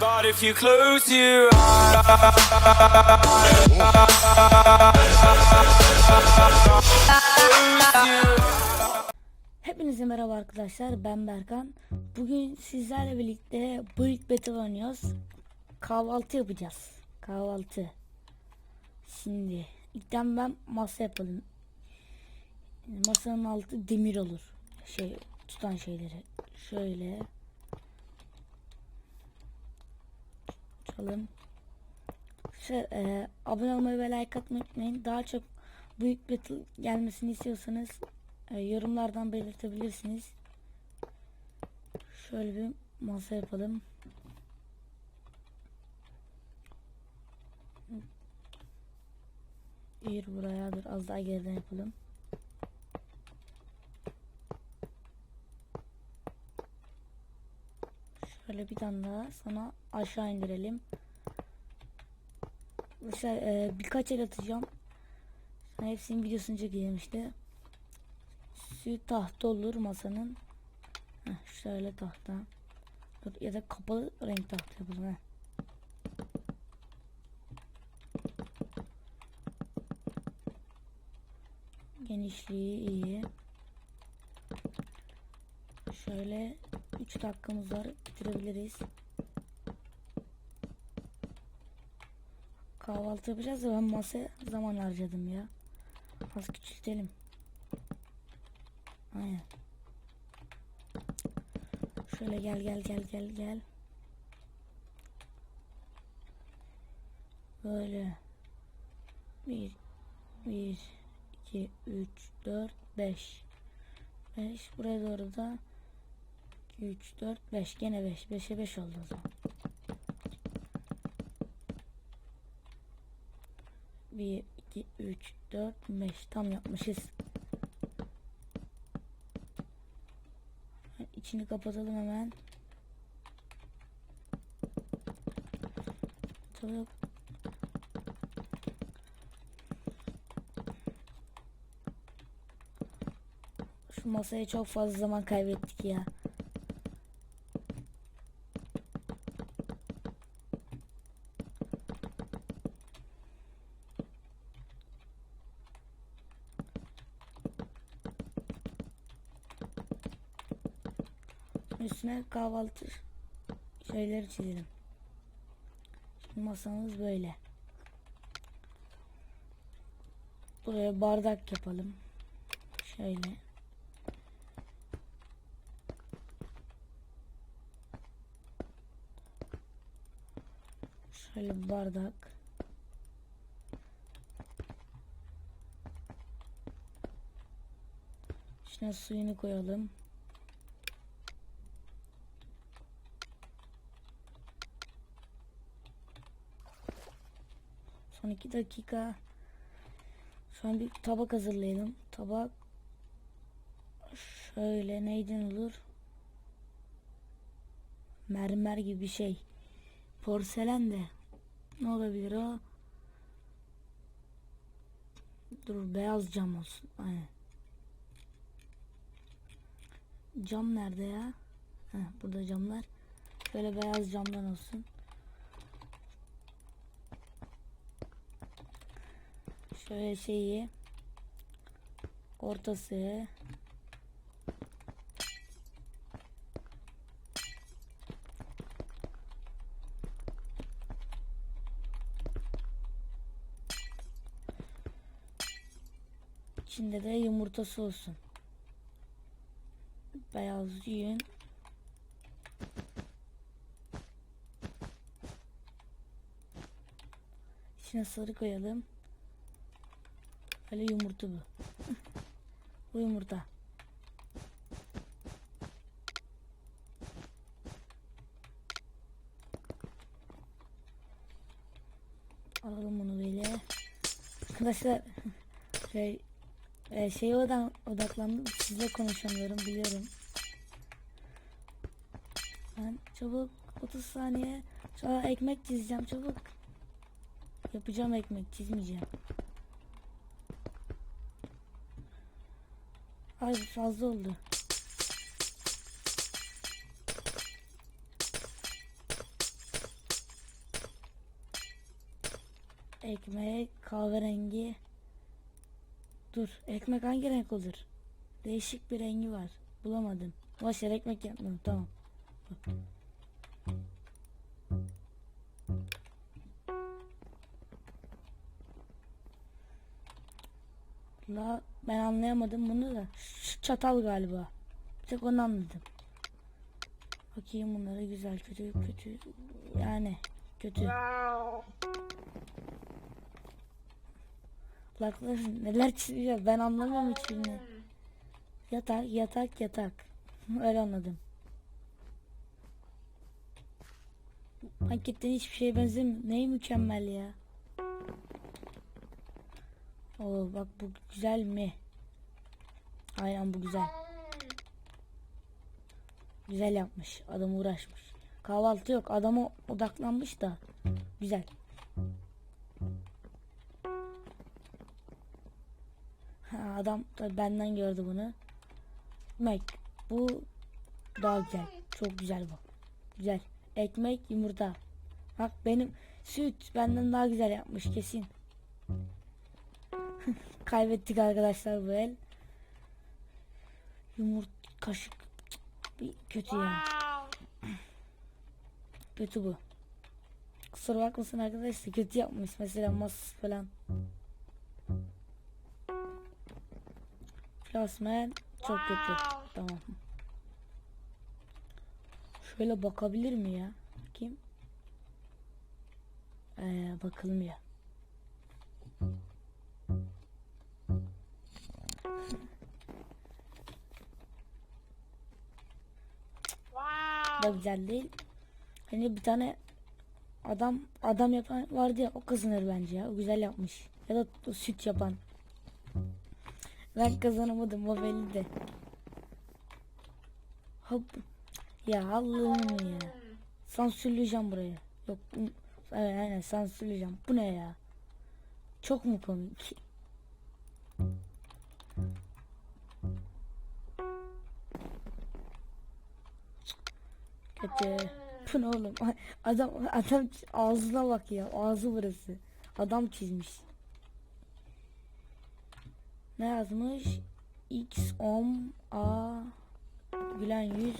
But if you close Hepinize merhaba arkadaşlar ben Berkan. Bugün sizlerle birlikte Build Battle oynuyoruz. Kahvaltı yapacağız. Kahvaltı. Şimdi ilkten ben masa yapalım. Masanın altı demir olur. Şey tutan şeyleri. Şöyle. Açalım. Şey, e, abone olmayı ve like atmayı unutmayın. Daha çok Build Battle gelmesini istiyorsanız e, yorumlardan belirtebilirsiniz. Şöyle bir masa yapalım. Bir buraya dur az daha geriden yapalım. Şöyle bir tane daha sonra aşağı indirelim. Mesela e, birkaç el atacağım. Sonra hepsinin videosunu çekeceğim işte. Şu tahta olur masanın. Heh, şöyle tahta. Ya da kapalı renk tahta yapalım. Heh. Genişliği iyi. Şöyle 3 dakikamız var bitirebiliriz. Kahvaltı yapacağız da ben masaya zaman harcadım ya. Az küçültelim. Aynen. Şöyle gel gel gel gel gel. Böyle. Bir, bir, iki, üç, dört, beş. Beş. Buraya doğru da iki, üç, dört, beş. Gene beş. Beşe beş oldu o zaman. Bir, iki, üç, dört, beş. Tam yapmışız. İçini kapatalım hemen. Çabuk. Şu masaya çok fazla zaman kaybettik ya. Üstüne kahvaltı şeyleri çizelim. Masamız böyle. Buraya bardak yapalım. Şöyle. Şöyle bardak. İçine suyunu koyalım. Son iki dakika. Şu an bir tabak hazırlayalım. Tabak şöyle neyden olur? Mermer gibi bir şey. Porselen de. Ne olabilir o? Dur beyaz cam olsun. Aynen. Cam nerede ya? Heh, burada camlar. Şöyle beyaz camdan olsun. Şöyle şeyi ortası içinde de yumurtası olsun. Beyaz yün İçine sarı koyalım. Böyle yumurta bu. bu yumurta. Alalım bunu böyle. Arkadaşlar şey e, şeye odan, odaklandım. Sizle konuşamıyorum biliyorum. Ben çabuk 30 saniye sonra ekmek çizeceğim çabuk. Yapacağım ekmek çizmeyeceğim. Ay fazla oldu. Ekmek kahverengi. Dur ekmek hangi renk olur? Değişik bir rengi var. Bulamadım. Başar ekmek yapmıyorum tamam. La ben anlayamadım bunu da. Şu çatal galiba. Bir tek onu anladım. Bakayım bunlara güzel kötü kötü. Yani kötü. Kulakları neler çiziyor ben anlamıyorum hiçbirini. Yatak yatak yatak. Öyle anladım. Hakikaten hiçbir şeye benzemiyor. Neyi mükemmel ya. Oo bak bu güzel mi? Aynen bu güzel. Güzel yapmış. Adam uğraşmış. Kahvaltı yok. Adama odaklanmış da. Güzel. Ha, adam tabii benden gördü bunu. Ekmek. Bu daha güzel. Çok güzel bu. Güzel. Ekmek, yumurta. Bak benim süt benden daha güzel yapmış kesin. Kaybettik arkadaşlar bu el. Yumurta kaşık. Bir kötü ya. Kötü bu. Kusura bakmasın arkadaşlar kötü yapmış mesela mas falan. Plasman çok kötü. Tamam. Şöyle bakabilir mi ya? Bakayım. Ee, bakalım da güzel değil. Hani bir tane adam adam yapan vardı ya o kazanır bence ya. O güzel yapmış. Ya da o süt yapan. Ben kazanamadım o belli de. Hop. Ya Allah'ım ya. Sansürleyeceğim burayı. Yok. Evet aynen sansürleyeceğim. Bu ne ya? Çok mu komik? Kötü. Ne oğlum? Adam adam ağzına bak ya. Ağzı burası. Adam çizmiş. Ne yazmış? X om A gülen yüz.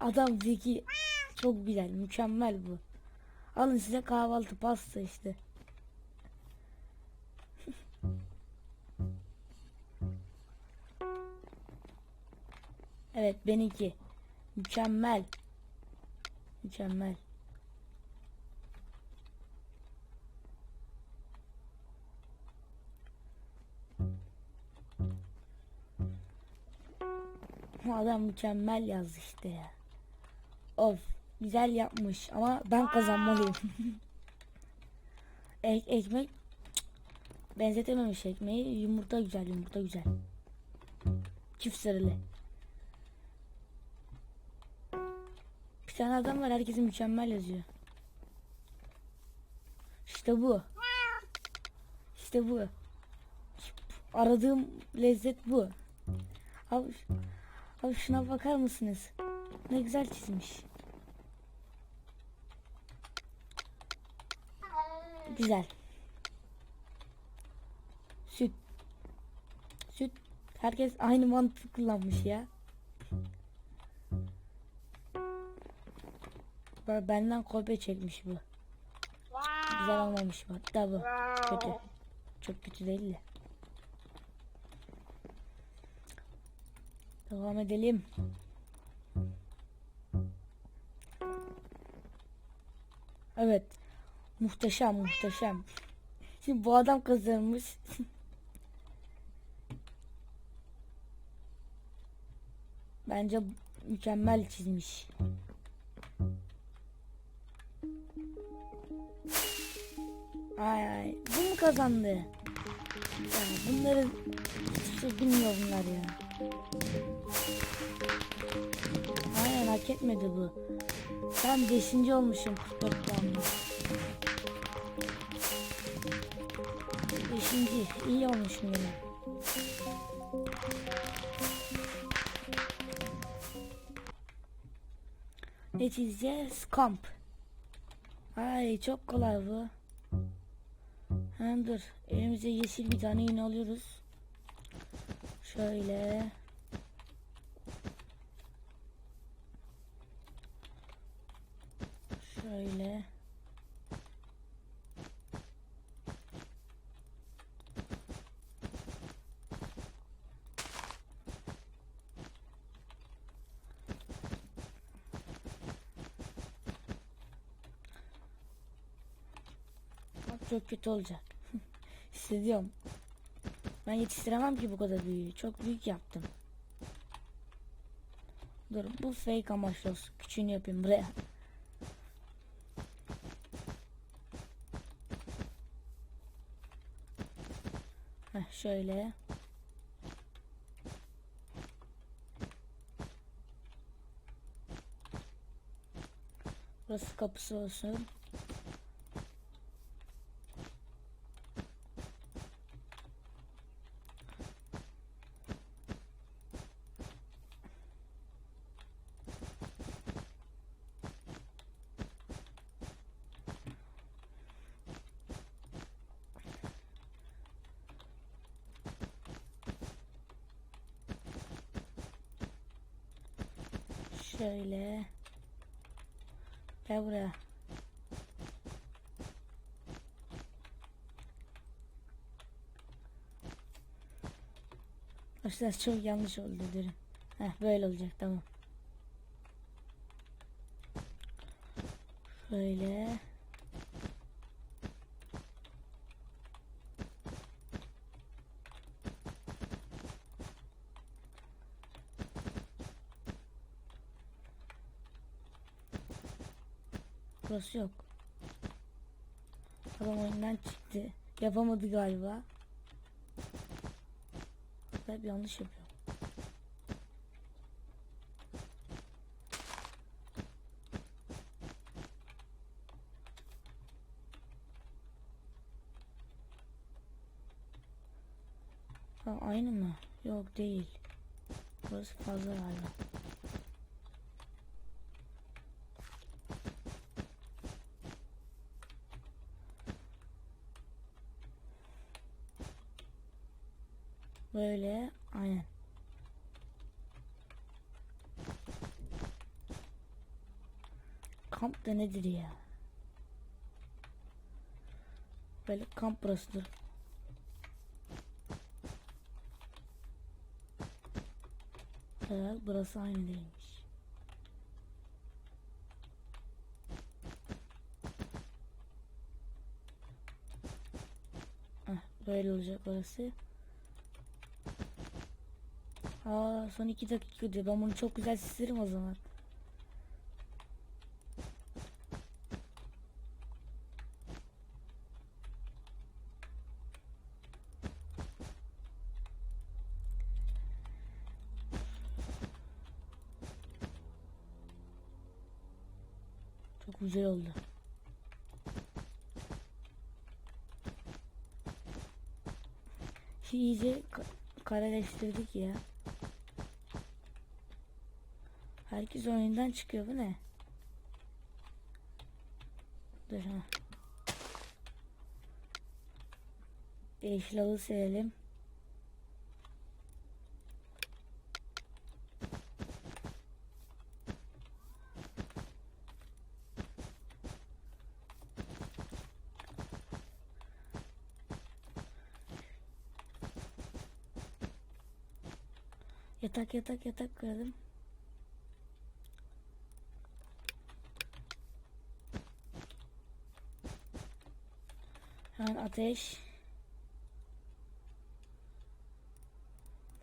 Adam zeki. Çok güzel, mükemmel bu. Alın size kahvaltı pasta işte. Evet benimki. Mükemmel. Mükemmel. Adam mükemmel yazdı işte ya. Of güzel yapmış ama ben kazanmalıyım. Ek, ekmek benzetememiş ekmeği. Yumurta güzel yumurta güzel. Çift sarılı. Tane adam var herkesi mükemmel yazıyor. İşte bu. İşte bu. Aradığım lezzet bu. Abi, abi şuna bakar mısınız? Ne güzel çizmiş. Güzel. Süt. Süt. Herkes aynı mantık kullanmış ya. Bak benden kopya çekmiş bu. Güzel olmamış bu. Hatta bu. Kötü. Çok kötü değil de. Devam edelim. Evet. Muhteşem muhteşem. Şimdi bu adam kazanmış. Bence mükemmel çizmiş. Ay ay. Bu mu kazandı? Ya bunları hiçbir şey bilmiyor bunlar ya. Aynen hak etmedi bu. Ben 5. olmuşum 44 puanla. 5. iyi olmuşum yine. Ne çizeceğiz? Kamp. Ay çok kolay bu. Hem dur. Elimize yeşil bir tane iğne alıyoruz. Şöyle. Şöyle. Çok kötü olacak. Hissediyorum. Ben yetiştiremem ki bu kadar büyüğü. Çok büyük yaptım. Dur bu fake amaçlı olsun. Küçüğünü yapayım buraya. Heh, şöyle. Burası kapısı olsun. Şöyle. Gel buraya. Arkadaşlar çok yanlış oldu durun. Heh böyle olacak tamam. Şöyle. Burası yok. Adam oyundan çıktı. Yapamadı galiba. Hep yanlış yapıyor. Ha, aynı mı? Yok değil. Burası fazla galiba. Böyle aynen. Kamp da nedir ya? Böyle kamp burasıdır. Evet burası aynı değilmiş. Heh, böyle olacak burası. Aa son iki dakika diyor. Ben bunu çok güzel süslerim o zaman. Çok güzel oldu. Şimdi iyice ka- kareleştirdik ya. Herkes oyundan çıkıyor bu ne? Dur ha. Yeşil halı serelim. Yatak yatak yatak koyalım. Hemen ateş.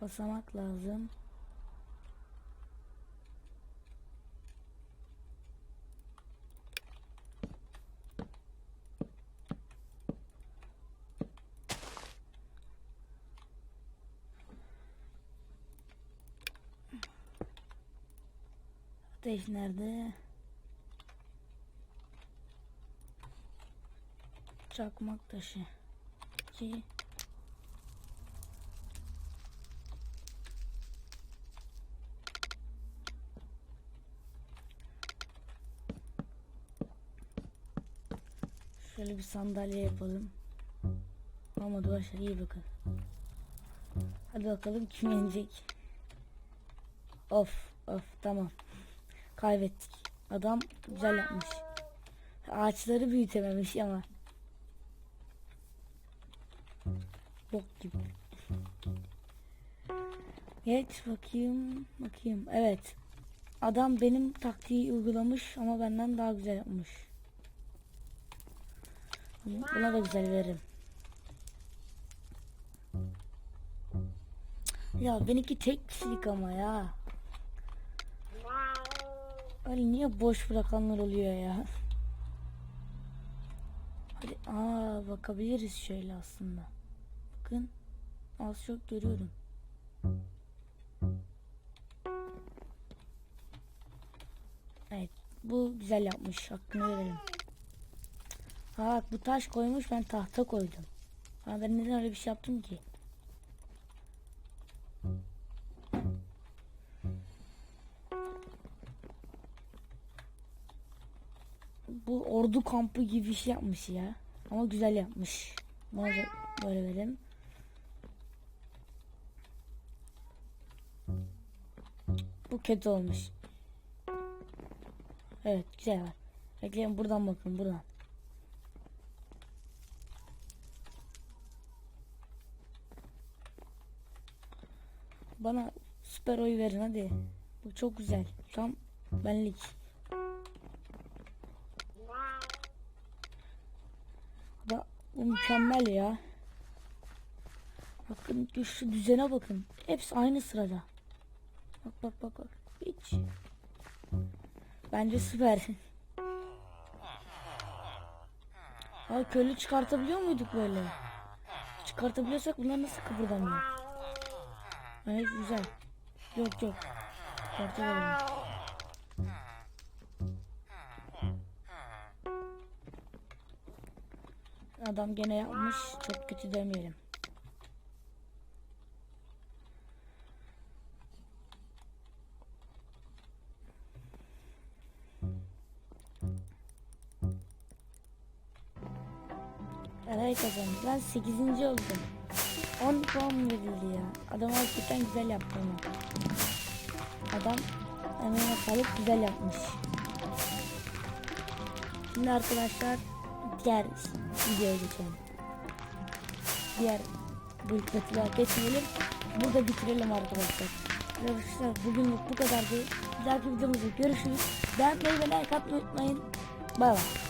Basamak lazım. Ateş nerede? Çakmak taşı. 2 Şöyle bir sandalye yapalım. Ama arkadaşlar iyi bakın. Hadi bakalım kim yenecek. Of of tamam. Kaybettik. Adam güzel yapmış. Ağaçları büyütememiş ama. Bok gibi. Geç bakayım. Bakayım. Evet. Adam benim taktiği uygulamış ama benden daha güzel yapmış. Buna da güzel veririm. Ya benimki tek kişilik ama ya. Öyle niye boş bırakanlar oluyor ya? Hadi aa bakabiliriz şöyle aslında. Bakın az çok görüyorum. Evet bu güzel yapmış hakkını verelim. Ha bak bu taş koymuş ben tahta koydum. Ha ben neden öyle bir şey yaptım ki? Ordu kampı gibi bir şey yapmış ya. Ama güzel yapmış. Da böyle verelim. Bu kötü olmuş. Evet güzel var. Bekleyin buradan bakın buradan. Bana süper oy verin hadi. Bu çok güzel. Tam benlik. Bu mükemmel ya. Bakın şu düzene bakın. Hepsi aynı sırada. Bak bak bak bak. Hiç. Bence süper. Ha köylü çıkartabiliyor muyduk böyle? Çıkartabiliyorsak bunlar nasıl kıpırdamıyor? Evet güzel. Yok yok. Çıkartamıyorum. Adam gene yapmış. Çok kötü demeyelim. Eray kazandı. Ben 8. oldum. 10 puan verildi ya. Adam hakikaten güzel yaptı ama. Adam emeğine sağlık güzel yapmış. Şimdi arkadaşlar diğer videoya geçelim. Diğer bulutlatılığa geçmeyelim. Burada bitirelim arkadaşlar. Arkadaşlar bugünlük bu kadardı. Bir dahaki videomuzda görüşürüz. Beğenmeyi ve like atmayı unutmayın. Bay bay.